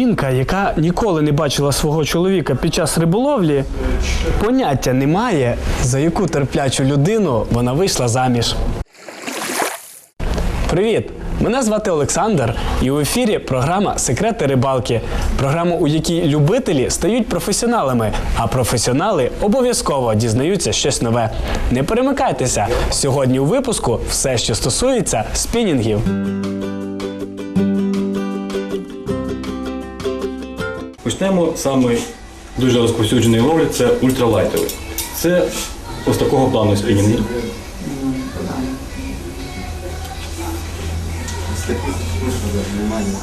Жінка, яка ніколи не бачила свого чоловіка під час риболовлі, поняття не має, за яку терплячу людину вона вийшла заміж. Привіт! Мене звати Олександр, і у ефірі програма Секрети рибалки. Програма, у якій любителі стають професіоналами, а професіонали обов'язково дізнаються щось нове. Не перемикайтеся! Сьогодні у випуску все, що стосується спінінгів. Почнемо саме дуже розповсюджений ловлі це ультралайтовий. Це ось такого плану спінінги.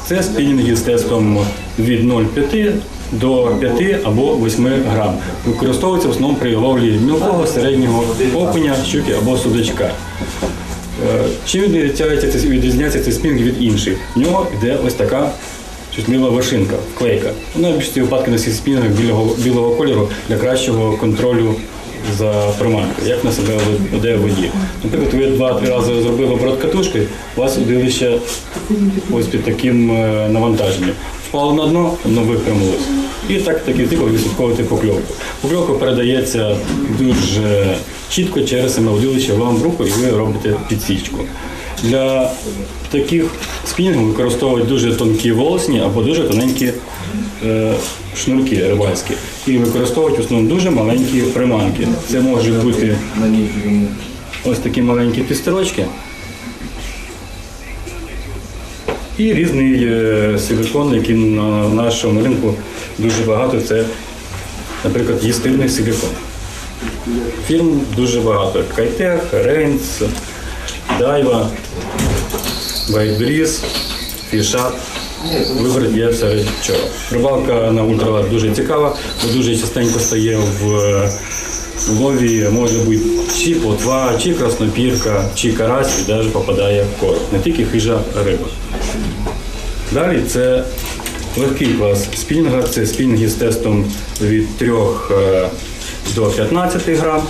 Це спінінги з тестом від 0,5 до 5 або 8 грам. Використовується в основному при ловлі мілкого, середнього окуня, щуки або судачка. Е, Чим відрізняється, цей- спінінг від інших? В нього йде ось така чутлива вершинка, вклейка. Вона в більшості випадків на всіх спінінгах білого, кольору для кращого контролю за приманкою, як на себе веде воді. Наприклад, ви два-три рази зробили оборот катушки, у вас удилище ось під таким е, навантаженням. Впало на дно, воно випрямилось. І так такий типу відслідковувати покльовку. Покльовка передається дуже чітко через саме удилище вам в руку і ви робите підсічку. Для таких спінінгів використовують дуже тонкі волосні або дуже тоненькі е, шнурки рибальські. І використовують в основному дуже маленькі приманки. Це можуть бути ось такі маленькі пістолочки. І різний е, силикон, який на нашому ринку дуже багато. Це, наприклад, їстивний силикон. Фірм дуже багато. Кайтех, Рейнс, Дайва, Вайтбріз, Фішат. Вибір є серед чого. Рибалка на ультралайт дуже цікава, бо дуже частенько стає в лові, може бути чи плотва, чи краснопірка, чи карась і навіть попадає в короб. Не тільки хижа риба. Далі це легкий клас спінінга, це спінінги з тестом від 3 е, до 15 грам.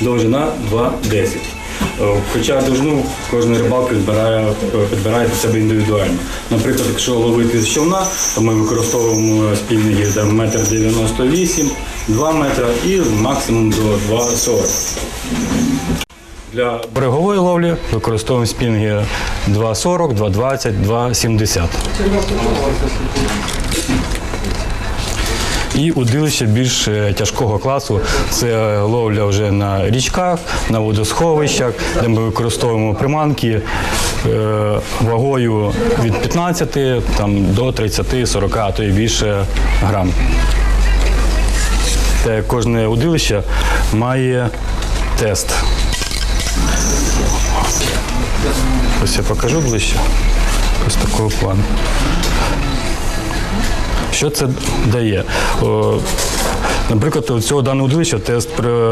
Довжина 2,10. Е, Хоча довжину кожна рибалка підбирає, підбирає під себе індивідуально. Наприклад, якщо ловити з човна, то ми використовуємо спільники там 1,98 м, 2 метри і максимум до 2,40 Для берегової ловлі використовуємо спінги 2,40, 2,20, 2,70. І удилище більш е, тяжкого класу це ловля вже на річках, на водосховищах, де ми використовуємо приманки е, вагою від 15 там, до 30, 40, а то і більше грам. Те, кожне удилище має тест. Ось я покажу ближче. Ось такого плану. Що це дає? Наприклад, у цього даного удилища тест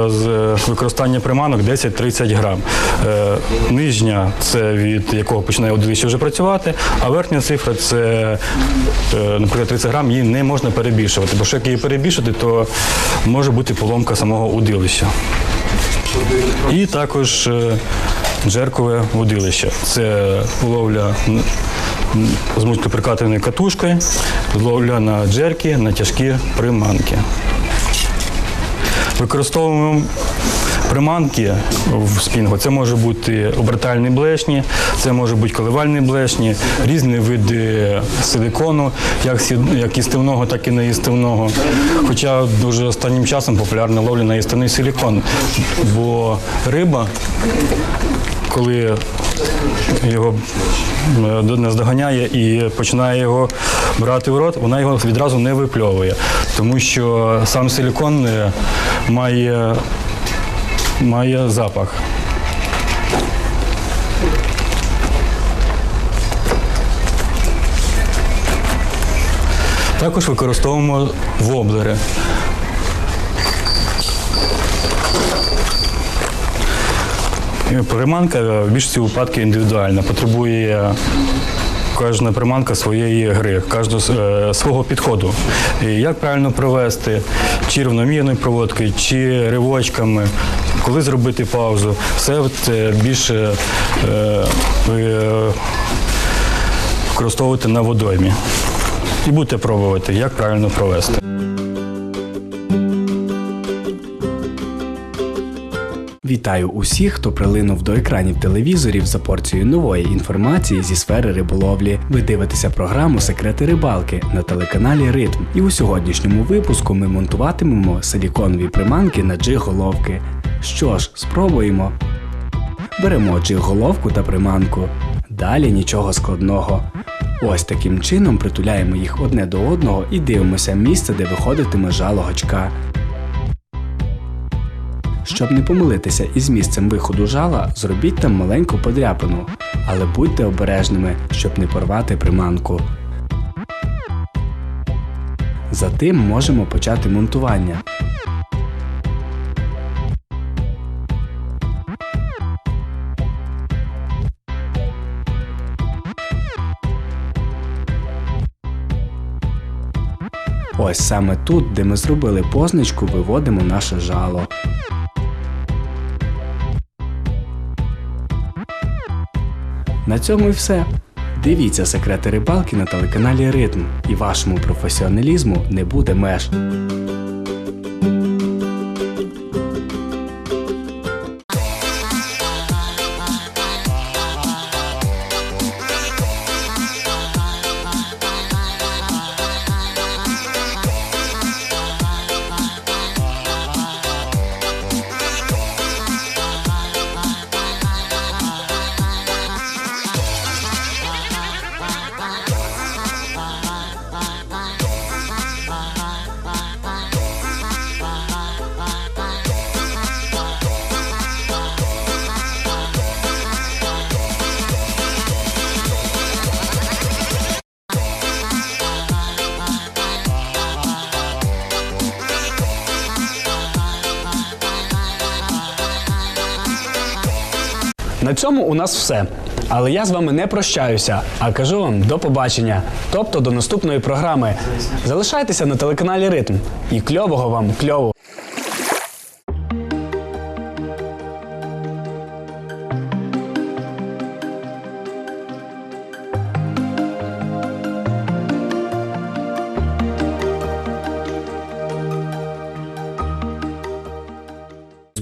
з використання приманок 10-30 грам. Е, нижня це від якого починає удилище вже працювати, а верхня цифра це, е, наприклад, 30 грам, її не можна перебільшувати. Бо що як її перебільшити, то може бути поломка самого удилища. І також е, джеркове удилище. Це ловля з мультиплікаторною катушкою, ловля джерки, на тяжкі приманки. Використовуємо приманки в спінгу. Це може бути обертальні блешні, це може бути коливальні блешні, різні види силикону, як, їстивного, так і неїстивного. Хоча дуже останнім часом популярна ловля на їстивний силикон, бо риба, коли його е, наздоганяє і починає його брати в рот, вона його відразу не випльовує, тому що сам силікон е, має, має запах. Також використовуємо воблери. Приманка в більшості випадків індивідуальна, потребує кожна приманка своєї гри, кожного е, свого підходу. Як правильно провести, чи рівномірною проводкою, чи ривочками, коли зробити паузу. Все це більше е, е, використовуєте на водоймі. І будете пробувати, як правильно провести. Вітаю усіх, хто прилинув до екранів телевізорів за порцією нової інформації зі сфери риболовлі. Ви дивитеся програму Секрети рибалки на телеканалі Ритм. І у сьогоднішньому випуску ми монтуватимемо силіконові приманки на джиг-головки. Що ж, спробуємо. Беремо джиг-головку та приманку. Далі нічого складного. Ось таким чином притуляємо їх одне до одного і дивимося місце, де виходитиме жало гачка. Щоб не помилитися із місцем виходу жала, зробіть там маленьку подряпину, але будьте обережними, щоб не порвати приманку. Затим можемо почати монтування. Ось саме тут, де ми зробили позначку, виводимо наше жало. На цьому і все. Дивіться секрети рибалки на телеканалі Ритм, і вашому професіоналізму не буде меж. На цьому у нас все. Але я з вами не прощаюся, а кажу вам до побачення, тобто до наступної програми. Залишайтеся на телеканалі Ритм і кльового вам кльову.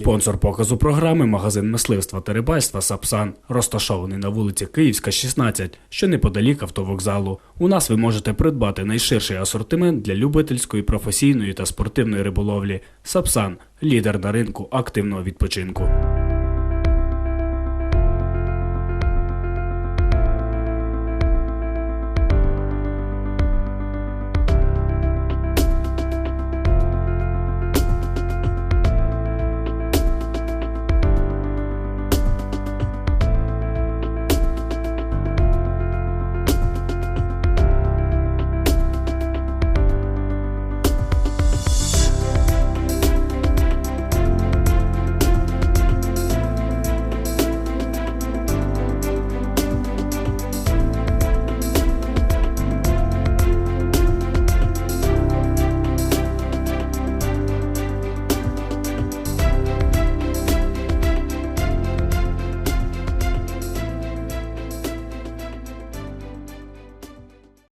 Спонсор показу програми магазин мисливства та рибальства Сапсан, розташований на вулиці Київська, 16, що неподалік автовокзалу. У нас ви можете придбати найширший асортимент для любительської, професійної та спортивної риболовлі. Сапсан лідер на ринку активного відпочинку.